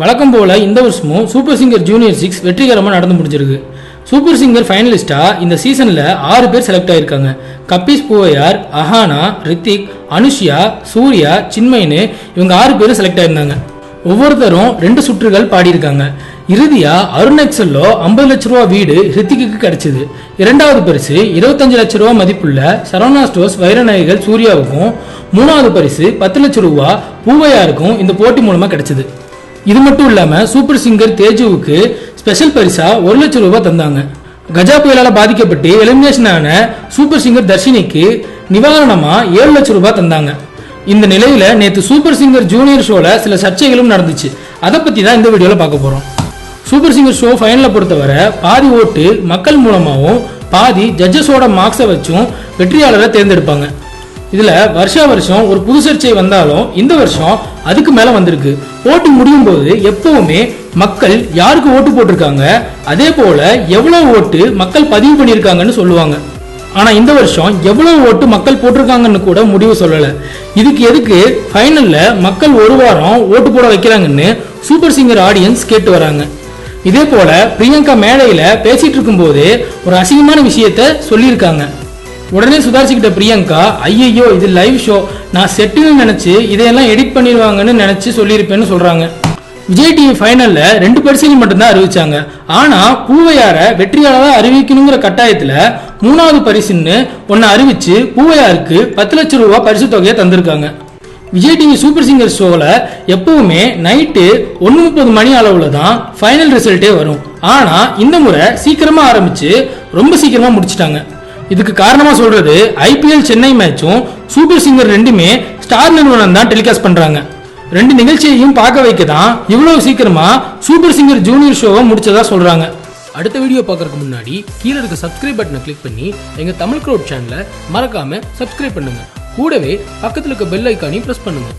வழக்கம் போல இந்த வருஷமும் சூப்பர் சிங்கர் ஜூனியர் சிக்ஸ் வெற்றிகரமாக நடந்து முடிஞ்சிருக்கு. சூப்பர் சிங்கர் ஃபைனலிஸ்ட்டாக இந்த சீசனில் ஆறு பேர் செலக்ட் ஆகியிருக்காங்க கபீஸ் பூவையார் அஹானா ரித்திக் அனுஷ்யா சூர்யா சின்மயின்னு இவங்க ஆறு பேரும் செலக்ட் ஆயிருந்தாங்க. ஒவ்வொருத்தரும் ரெண்டு சுற்றுகள் பாடியிருக்காங்க. இறுதியா அருண் ஐம்பது லட்ச ரூபா வீடு ஹிருத்திக்கு கிடைச்சது. இரண்டாவது பரிசு இருபத்தஞ்சு லட்ச ரூபா மதிப்புள்ள சரவணா ஸ்டோர்ஸ் வைரநாயகர் சூர்யாவுக்கும் மூணாவது பரிசு பத்து லட்ச ரூபா பூவையாருக்கும் இந்த போட்டி மூலமா கிடைச்சது. இது மட்டும் இல்லாம சூப்பர் சிங்கர் தேஜுவுக்கு ஸ்பெஷல் பரிசா ஒரு லட்சம் ரூபாய் தந்தாங்க. கஜா புயலால பாதிக்கப்பட்டு எலிமினேஷன் ஆன சூப்பர் சிங்கர் தர்ஷினிக்கு நிவாரணமா ஏழு லட்சம் ரூபாய் தந்தாங்க. இந்த நிலையில நேத்து சூப்பர் சிங்கர் ஜூனியர் ஷோல சில சர்ச்சைகளும் நடந்துச்சு. அதை பத்தி தான் இந்த வீடியோல பார்க்க போறோம். சூப்பர் சிங்கர் ஷோ ஃபைனலை பொறுத்தவரை பாதி ஓட்டு மக்கள் மூலமாகவும் பாதி ஜட்ஜஸோட மார்க்ஸை வச்சும் வெற்றியாளரை தேர்ந்தெடுப்பாங்க. இதுல வருஷா வருஷம் ஒரு புது சர்ச்சை வந்தாலும் இந்த வருஷம் அதுக்கு மேல வந்திருக்கு. ஓட்டு முடியும் போது எப்பவுமே மக்கள் யாருக்கு ஓட்டு போட்டிருக்காங்க? அதே போல எவ்வளவு ஓட்டு மக்கள் பதிவு பண்ணியிருக்காங்கன்னு சொல்லுவாங்க. ஆனா இந்த வருஷம் எவ்வளவு ஓட்டு மக்கள் போட்டிருக்காங்கன்னு கூட முடிவு சொல்லல. இதுக்கு எதுக்கு ஃபைனல்ல மக்கள் ஒரு வாரம் ஓட்டு போட வைக்கிறாங்கன்னு சூப்பர் சிங்கர் ஆடியன்ஸ் கேட்டு வராங்க. இதே போல பிரியங்கா மேடையில பேசிட்டு இருக்கும்போது ஒரு அசிங்கமான விஷயத்த சொல்லியிருக்காங்க. உடனே சுதாரிச்சுக்கிட்ட பிரியங்கா ஐயையோ இது லைவ் ஷோ நான் செட்டுன்னு நினைச்சு இதையெல்லாம் எடிட் பண்ணிடுவாங்கன்னு நினைச்சு சொல்லியிருப்பேன்னு சொல்றாங்க. விஜய் டிவி ஃபைனல்ல ரெண்டு பரிசுகள் மட்டும்தான் அறிவிச்சாங்க. ஆனா பூவையார வெற்றியாளராக அறிவிக்கணுங்கிற கட்டாயத்துல மூணாவது பரிசுன்னு ஒன்னு அறிவிச்சு பூவையாருக்கு பத்து லட்சம் ரூபாய் பரிசு தொகையை தந்திருக்காங்க. விஜய் டிவி சூப்பர் சிங்கர் ஷோவில் எப்பவுமே நைட்டு ஒன்று முப்பது மணி அளவில் தான் ஃபைனல் ரிசல்ட்டே வரும். ஆனால் இந்த முறை சீக்கிரமாக ஆரம்பித்து ரொம்ப சீக்கிரமாக முடிச்சிட்டாங்க. இதுக்கு காரணமா சொல்றது ஐபிஎல் சென்னை மேட்சும் சூப்பர் சிங்கர் ரெண்டுமே ஸ்டார் நிறுவனம் தான் டெலிகாஸ்ட் பண்றாங்க. ரெண்டு நிகழ்ச்சியையும் பார்க்க வைக்க தான் இவ்வளவு சீக்கிரமா சூப்பர் சிங்கர் ஜூனியர் ஷோவை முடிச்சதா சொல்றாங்க. அடுத்த வீடியோ பார்க்கறதுக்கு முன்னாடி கீழே இருக்க சப்ஸ்கிரைப் பட்டனை கிளிக் பண்ணி எங்க தமிழ் க்ரோட் சேனலை மறக்காம சப்ஸ்கிரைப் பண்ணுங்க. கூடவே பக்கத்துல இருக்க பெல் ஐக்கானையும் பிரஸ் பண்ணுங்க.